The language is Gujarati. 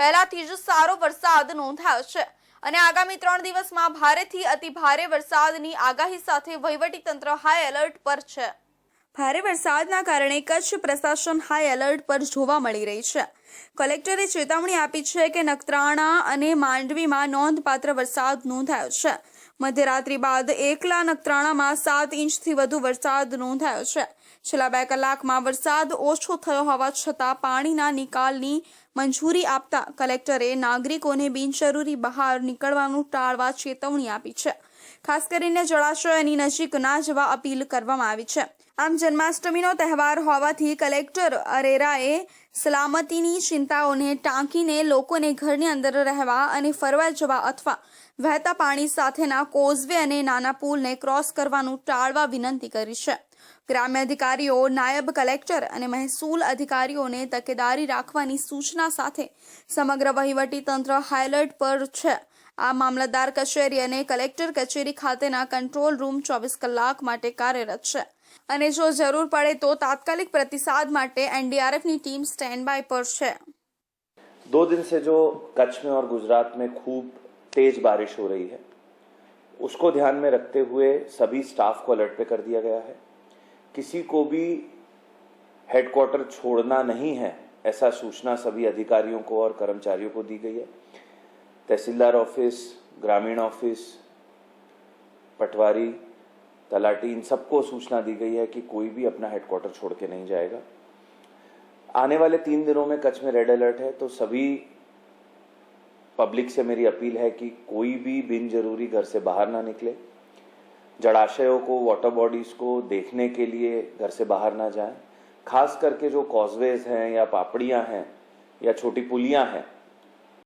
પહેલાથી જ સારો વરસાદ નોંધાયો છે. અને આગામી ત્રણ દિવસમાં ભારેથી અતિ ભારે વરસાદની આગાહી સાથે વહીવટીતંત્ર હાઈ એલર્ટ પર છે. ભારે વરસાદના કારણે કચ્છ પ્રશાસન હાઈ એલર્ટ પર જોવા મળી રહી છે. કલેક્ટરે ચેતવણી આપી છે કે નખત્રાણા અને માંડવીમાં નોંધપાત્ર વરસાદ નોંધાયો છે. મધ્યરાત્રિ બાદ એકલા નખત્રાણામાં સાત ઇંચથી વધુ વરસાદ નોંધાયો છે. છેલ્લા બે કલાકમાં વરસાદ ઓછો થયો હોવા છતાં પાણીના નિકાલની મંજૂરી આપતા કલેક્ટરે નાગરિકોને બિનજરૂરી બહાર નીકળવાનું ટાળવા ચેતવણી આપી છે. ખાસ કરીને જળાશયની નજીક ના જવા અપીલ કરવામાં આવી છે. આમ જન્માષ્ટમીનો તહેવાર હોવાથી કલેક્ટર અરેરાએ સલામતીની ચિંતાઓને ટાંકીને લોકોને ઘરની અંદર રહેવા અને ફરવા જવા અથવા વહેતા પાણી સાથેના કોઝવે અને નાના પુલને ક્રોસ કરવાનું ટાળવા વિનંતી કરી છે. ગ્રામ્ય અધિકારીઓ, નાયબ કલેક્ટર અને મહેસૂલ અધિકારીઓને તકેદારી રાખવાની સૂચના સાથે સમગ્ર વહીવટી તંત્ર હાઈલર્ટ પર છે. આ મામલતદાર કચેરી અને કલેક્ટર કચેરી ખાતેના કંટ્રોલ રૂમ ચોવીસ કલાક માટે કાર્યરત છે અને જો જરૂર પડે તો તાત્કાલિક પ્રતિસાદ માટે એનડીઆરએફની ટીમ સ્ટેન્ડ બાય પર છે दो दिन से जो कच्छ में और गुजरात में खूब तेज बारिश हो रही है उसको ध्यान में रखते हुए सभी स्टाफ को अलर्ट पे कर दिया गया है किसी को भी हेडक्वार्टर छोड़ना नहीं है ऐसा सूचना सभी अधिकारियों को और कर्मचारियों को दी गई है तहसीलदार ऑफ़िस, ग्रामीण ऑफ़िस, पटवारी, तलाटी, इन सबको सूचना दी गई है कि कोई भी अपना हेडक्वार्टर छोड़ के नहीं जाएगा। आने वाले तीन दिनों में कच्छ में रेड अलर्ट है तो सभी पब्लिक से मेरी अपील है कि कोई भी बिन ज़रूरी घर से बाहर ना निकले। जलाशयों को वाटर बॉडीज को देखने के लिए घर से बाहर ना जाएँ। खास करके जो कॉजवेज हैं या पापड़ियाँ हैं या छोटी पुलियाँ हैं